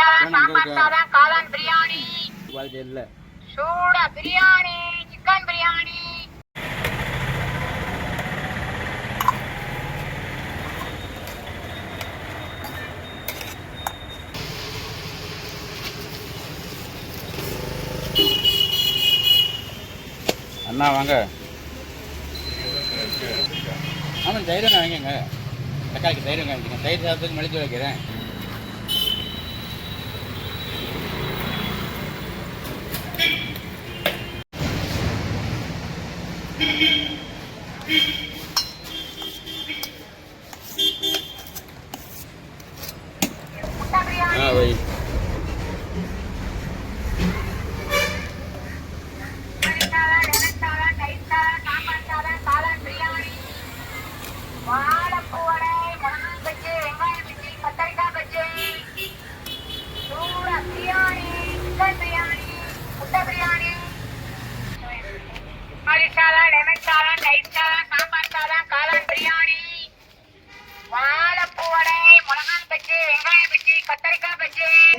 சாதம் சாம்பார் சாதம் காளான் பிரியாணி. இல்லை. சூடா பிரியாணி சிக்கன் பிரியாணி. அண்ணா வாங்க. ஆமாம் தைரியம் வாங்கிங்க தக்காளிக்கு தைரியம் வாங்கிக்கங்க. தயிர் சாதத்துக்கு மலிச்சு வைக்கிறேன். Beep, beep, beep.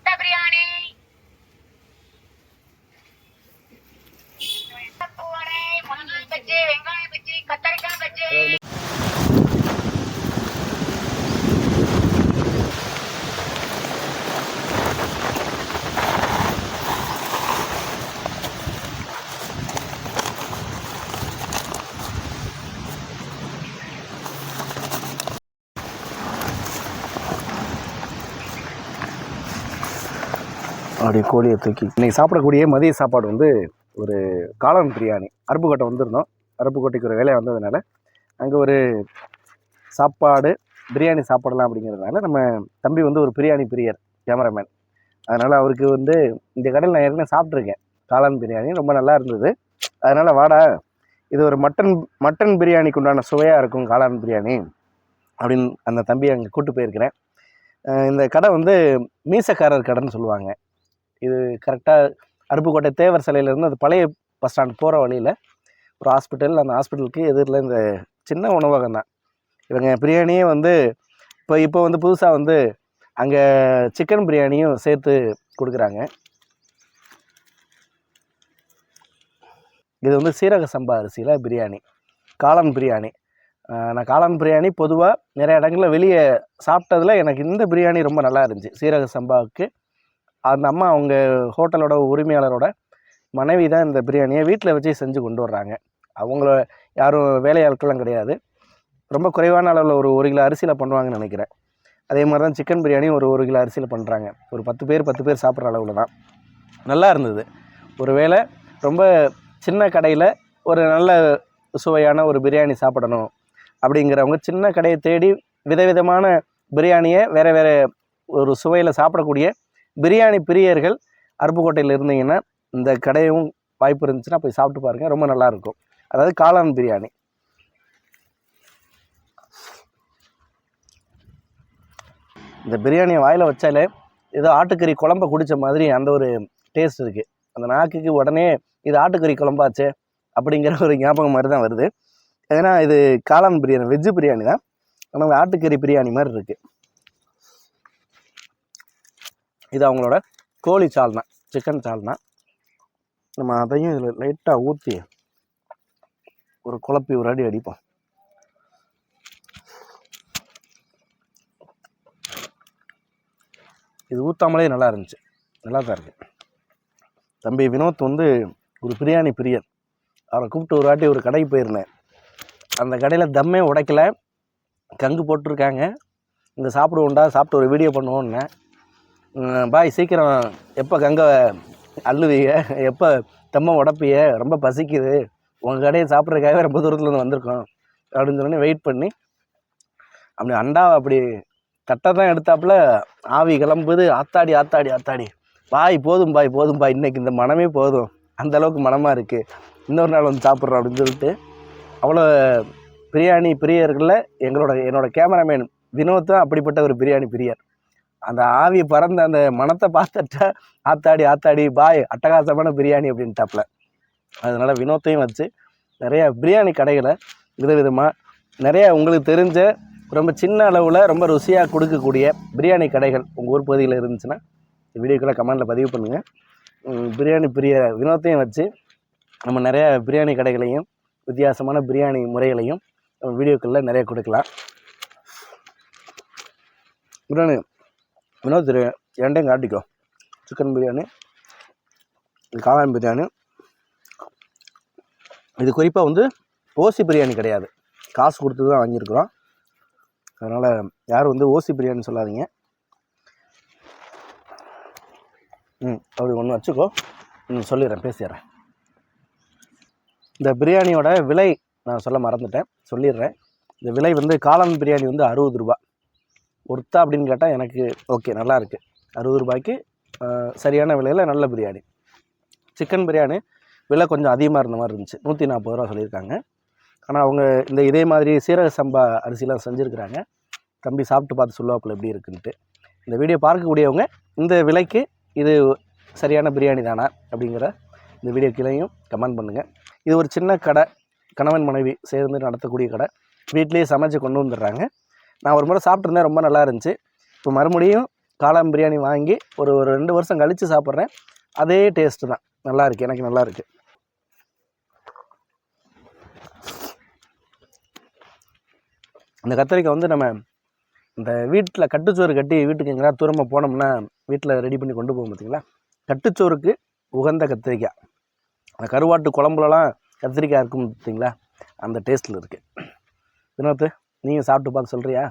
முட்டை பிரியாணி வாழைப்பூ வடை மிளகாய் அப்படி கோழியை தூக்கி. இன்றைக்கி சாப்பிடக்கூடிய மதிய சாப்பாடு வந்து ஒரு காளான் பிரியாணி. அருப்புக்கோட்டை வந்திருந்தோம். அருப்புக்கோட்டைக்கு ஒரு வேலையாக வந்ததுனால அங்கே ஒரு சாப்பாடு பிரியாணி சாப்பிடலாம் அப்படிங்கிறதுனால நம்ம தம்பி வந்து ஒரு பிரியாணி பிரியர் கேமராமேன். அதனால் அவருக்கு வந்து இந்த கடையில் நான் ஏற்கனவே சாப்பிட்ருக்கேன் காளான் பிரியாணி ரொம்ப நல்லா இருந்தது. அதனால் வாடா இது ஒரு மட்டன் மட்டன் பிரியாணிக்கு உண்டான சுவையாக இருக்கும் காளான் பிரியாணி அப்படின்னு அந்த தம்பியை அங்கே கூப்பிட்டு போயிருக்கிறேன். இந்த கடை வந்து மீசக்காரர் கடைன்னு சொல்லுவாங்க. இது கரெக்டாக அருப்புக்கோட்டை தேவர் சிலையிலேருந்து அது பழைய பஸ் ஸ்டாண்ட் போகிற வழியில் ஒரு ஹாஸ்பிட்டல் அந்த ஹாஸ்பிட்டலுக்கு எதிரில் இந்த சின்ன உணவகம் தான். இவங்க பிரியாணியே வந்து இப்போ இப்போ வந்து புதுசாக வந்து அங்கே சிக்கன் பிரியாணியும் சேர்த்து கொடுக்குறாங்க. இது வந்து சீரக சம்பா அரிசியில் பிரியாணி காளான் பிரியாணி. நான் காளான் பிரியாணி பொதுவாக நிறைய இடங்களில் வெளியே சாப்பிட்டதுல எனக்கு இந்த பிரியாணி ரொம்ப நல்லா இருந்துச்சு. சீரக சம்பாவுக்கு அந்த அம்மா அவங்க ஹோட்டலோட உரிமையாளரோட மனைவி தான் இந்த பிரியாணியை வீட்டில் வச்சு செஞ்சு கொண்டு வர்றாங்க. அவங்கள யாரும் வேலையாட்கள்லாம் கிடையாது. ரொம்ப குறைவான அளவில் ஒரு ஒரு கிலோ அரிசியில் பண்ணுவாங்கன்னு நினைக்கிறேன். அதே மாதிரி தான் சிக்கன் பிரியாணி ஒரு ஒரு கிலோ அரிசியில் பண்ணுறாங்க ஒரு பத்து பேர் பத்து பேர் சாப்பிட்ற அளவில் தான். நல்லா இருந்தது. ஒரு வேளை ரொம்ப சின்ன கடையில் ஒரு நல்ல சுவையான ஒரு பிரியாணி சாப்பிடணும் அப்படிங்கிறவங்க சின்ன கடையை தேடி விதவிதமான பிரியாணியை வேறு வேறு ஒரு சுவையில் சாப்பிடக்கூடிய பிரியாணி பிரியர்கள் அருப்புக்கோட்டையில் இருந்தீங்கன்னா இந்த கடையும் வாய்ப்பு இருந்துச்சுன்னா போய் சாப்பிட்டு பாருங்கள் ரொம்ப நல்லாயிருக்கும். அதாவது காளான் பிரியாணி. இந்த பிரியாணியை வாயில் வச்சாலே ஏதோ ஆட்டுக்கறி குழம்ப குடித்த மாதிரி அந்த ஒரு டேஸ்ட் இருக்குது அந்த நாக்குக்கு உடனே இது ஆட்டுக்கறி குழம்பாச்சே அப்படிங்கிற ஒரு ஞாபகம் மாதிரி தான் வருது. ஏன்னா இது காளான் பிரியாணி வெஜ்ஜு பிரியாணி தான். ஆனால் ஆட்டுக்கறி பிரியாணி மாதிரி இருக்குது இது அவங்களோட கோழி சால்னா சிக்கன் சால்னா. நம்ம அதையும் இதில் லைட்டாக ஊற்றி ஒரு குழப்பி ஒரு அடி அடிப்போம். இது ஊற்றாமலே நல்லா இருந்துச்சு. நல்லா தான் இருக்குது தம்பி வினோத் வந்து ஒரு பிரியாணி பிரியர். அவரை கூப்பிட்டு ஒரு வாட்டி ஒரு கடைக்கு போயிருந்தேன். அந்த கடையில் தம்மே உடைக்கல. கங்கு போட்டிருக்காங்க. இந்த சாப்பிடுவோண்டா சாப்பிட்டு ஒரு வீடியோ பண்ணுவோன்னேன் பாய் சீக்கிரம் எப்போ கங்கை அள்ளுவீங்க? எப்போ தம்ம உடப்பிய ரொம்ப பசிக்குது. உங்கள் கடையை சாப்பிட்றதுக்காகவே ரொம்ப தூரத்துலேருந்து வந்திருக்கோம். அப்படின்னு சொன்னோடனே வெயிட் பண்ணி அப்படி அண்டாவை அப்படி தட்டை தான் எடுத்தாப்புல ஆவி கிளம்புது. ஆத்தாடி ஆத்தாடி ஆத்தாடி. பாய் போதும் பாய் போதும் பாய். இன்றைக்கி இந்த மனமே போதும். அந்த அளவுக்கு மனமாக இருக்குது இன்னொரு நாள் வந்து சாப்பிட்றோம் அப்படின்னு சொல்லிட்டு அவ்வளோ பிரியாணி பிரியர்களில் எங்களோட என்னோட கேமராமேன் வினோத்தும் அப்படிப்பட்ட ஒரு பிரியாணி பிரியர். அந்த ஆவி பறந்த அந்த மனத்தை பார்த்துட்டா ஆத்தாடி ஆத்தாடி பாய் அட்டகாசமான பிரியாணி அப்படின்ட்டாப்புல அதனால் வினோத்தையும் வச்சு நிறைய பிரியாணி கடைகளை விதவிதமாக நிறைய உங்களுக்கு தெரிஞ்ச ரொம்ப சின்ன அளவில் ரொம்ப ருசியாக கொடுக்கக்கூடிய பிரியாணி கடைகள் உங்கள் ஊர் பகுதியில் இருந்துச்சுன்னா வீடியோக்குள்ளே கமெண்டில் பதிவு பண்ணுங்கள் பிரியாணி பிரிய வினோத்தையும் வச்சு நம்ம நிறைய பிரியாணி கடைகளையும் வித்தியாசமான பிரியாணி முறைகளையும் வீடியோக்களில் நிறைய கொடுக்கலாம். உடனே வினோத் திரு ரெண்டையும் காட்டிக்கோ. சிக்கன் பிரியாணி இது காளான் பிரியாணி. இது குறிப்பாக வந்து ஓசி பிரியாணி கிடையாது. காசு கொடுத்து தான் வாங்கியிருக்கிறோம். அதனால் யாரும் வந்து ஓசி பிரியாணி சொல்லாதீங்க. ம் அப்படி ஒன்று வச்சுக்கோ. ம் சொல்லிடுறேன் பேசிடுறேன். இந்த பிரியாணியோட விலை நான் சொல்ல மறந்துட்டேன். சொல்லிடுறேன். இந்த விலை வந்து காளான் பிரியாணி வந்து அறுபது ரூபா ஒர்த்தா அப்படின்னு கேட்டால் எனக்கு ஓகே நல்லா இருக்குது அறுபது ரூபாய்க்கு சரியான விலையில் நல்ல பிரியாணி. சிக்கன் பிரியாணி விலை கொஞ்சம் அதிகமாக இருந்த மாதிரி இருந்துச்சு. நூற்றி நாற்பது ரூபா சொல்லியிருக்காங்க. ஆனால் அவங்க இந்த இதே மாதிரி சீரக சம்பா அரிசிலாம் செஞ்சுருக்கிறாங்க. தம்பி சாப்பிட்டு பார்த்து சொல்லுவாப்புல எப்படி இருக்குன்ட்டு. இந்த வீடியோ பார்க்கக்கூடியவங்க இந்த விலைக்கு இது சரியான பிரியாணி தானா அப்படிங்கிற இந்த வீடியோ கீழேயும் கமெண்ட் பண்ணுங்கள் இது ஒரு சின்ன கடை. கணவன் மனைவி சேர்ந்து நடத்தக்கூடிய கடை. வீட்லேயே சமைச்சு கொண்டு வந்துடுறாங்க. நான் ஒரு முறை சாப்பிட்ருந்தேன் ரொம்ப நல்லா இருந்துச்சு. இப்போ மறுபடியும் காளான் பிரியாணி வாங்கி ஒரு ஒரு ரெண்டு வருஷம் கழித்து சாப்பிட்றேன். அதே டேஸ்ட்டு தான். நல்லா இருக்குது எனக்கு நல்லா இருக்குது இந்த கத்திரிக்காய் வந்து நம்ம இந்த வீட்டில் கட்டுச்சோறு கட்டி வீட்டுக்கு எங்கேயா தூரமாக போனோம்னா வீட்டில் ரெடி பண்ணி கொண்டு போவோம் பார்த்தீங்களா கட்டுச்சோறுக்கு உகந்த கத்திரிக்காய். அந்த கருவாட்டு குழம்புலலாம் கத்திரிக்காய் இருக்கும் பார்த்தீங்களா அந்த டேஸ்ட்டில் இருக்குது வினோத்து? நீங்கள் சாப்பிட்டு பார்த்து சொல்கிறியா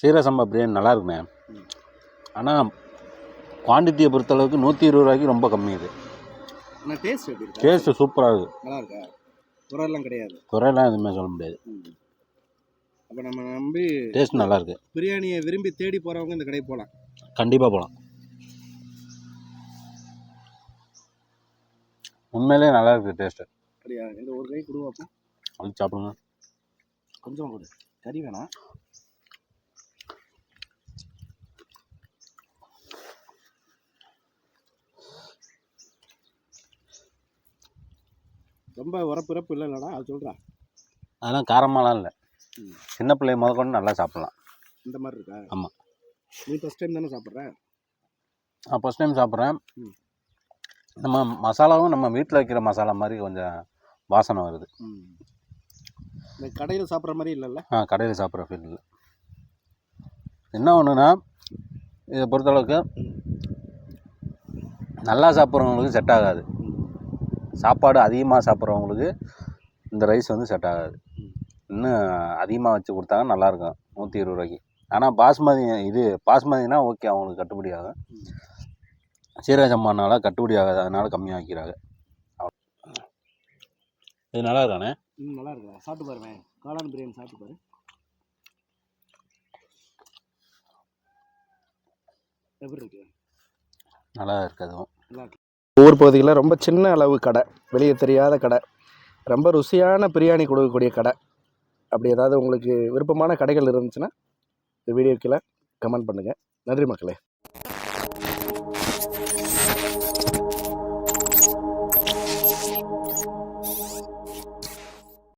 சீரக சம்பா பிரியாணி நல்லா இருக்குண்ணே ஆனால் குவான்டிட்டியை பொறுத்தளவுக்கு நூற்றி இருபது ரூபாய்க்கு ரொம்ப கம்மி இது. டேஸ்ட் எப்படி இருக்கு? டேஸ்ட்டு சூப்பராக இருக்குது நல்லா இருக்கா? குறையெல்லாம் கிடையாது. குறையெல்லாம் எதுவுமே சொல்ல முடியாது. அப்போ நம்ம நம்பி டேஸ்ட் நல்லா இருக்கு. பிரியாணியை விரும்பி தேடி போகிறவங்க இந்த கடைக்கு போகலாம் கண்டிப்பாக போகலாம் உண்மையிலேயே நல்லா இருக்குது டேஸ்ட்டு அப்படியா? இந்த ஒரு கை கொடுவாப்போ அது சாப்பிடுங்க. கொஞ்சம் கொடு. கறி வேணாம். ரொம்ப உரப்பிறப்பு இல்லை இல்லைடா அது சொல்கிறேன் அதெல்லாம் காரமாலாம் இல்லை. சின்ன பிள்ளை முதற்கொண்டு நல்லா சாப்பிட்லாம். இந்த மாதிரி இருக்கா? ஆமா. நீ ஃபஸ்ட் டைம் தானே சாப்பிட்ற? நான் ஃபஸ்ட் டைம் சாப்பிட்றேன். நம்ம மசாலாவும் நம்ம வீட்டில் வைக்கிற மசாலா மாதிரி கொஞ்சம் வாசனை வருது. இந்த கடையில் சாப்பிட்ற மாதிரி இல்லைல்ல? ஆ கடையில் சாப்பிட்ற ஃபீல் இல்லை. என்ன ஒன்றுனா இதை பொறுத்தளவுக்கு நல்லா சாப்பிட்றவங்களுக்கு செட் ஆகாது. சாப்பாடு அதிகமாக சாப்பிட்றவங்களுக்கு இந்த ரைஸ் வந்து செட் ஆகாது. இன்னும் அதிகமாக வச்சு கொடுத்தாங்க நல்லாயிருக்கும் நூற்றி இருபது ரூபாய்க்கு. ஆனால் பாஸ்மதி இது பாஸ்மதினா ஓகே அவங்களுக்கு கட்டுப்படி ஆகும். சீரக சம்பானால கட்டுப்படி ஆகாது அதனால கம்மியாக வைக்கிறாங்க. இது நல்லா இருக்கானே ம் நல்லா இருக்கா சாப்பிட்டு பாருவேன் காளான் பிரியாணி சாப்பிட்டு பாரு. எப்படி இருக்கு? நல்லா இருக்கு அதுவும் ஊர் பகுதியில் ரொம்ப சின்ன அளவு கடை. வெளியே தெரியாத கடை. ரொம்ப ருசியான பிரியாணி கொடுக்கக்கூடிய கடை. அப்படி ஏதாவது உங்களுக்கு விருப்பமான கடைகள் இருந்துச்சுன்னா இந்த வீடியோ கீழே கமெண்ட் பண்ணுங்கள் நன்றி மக்களே.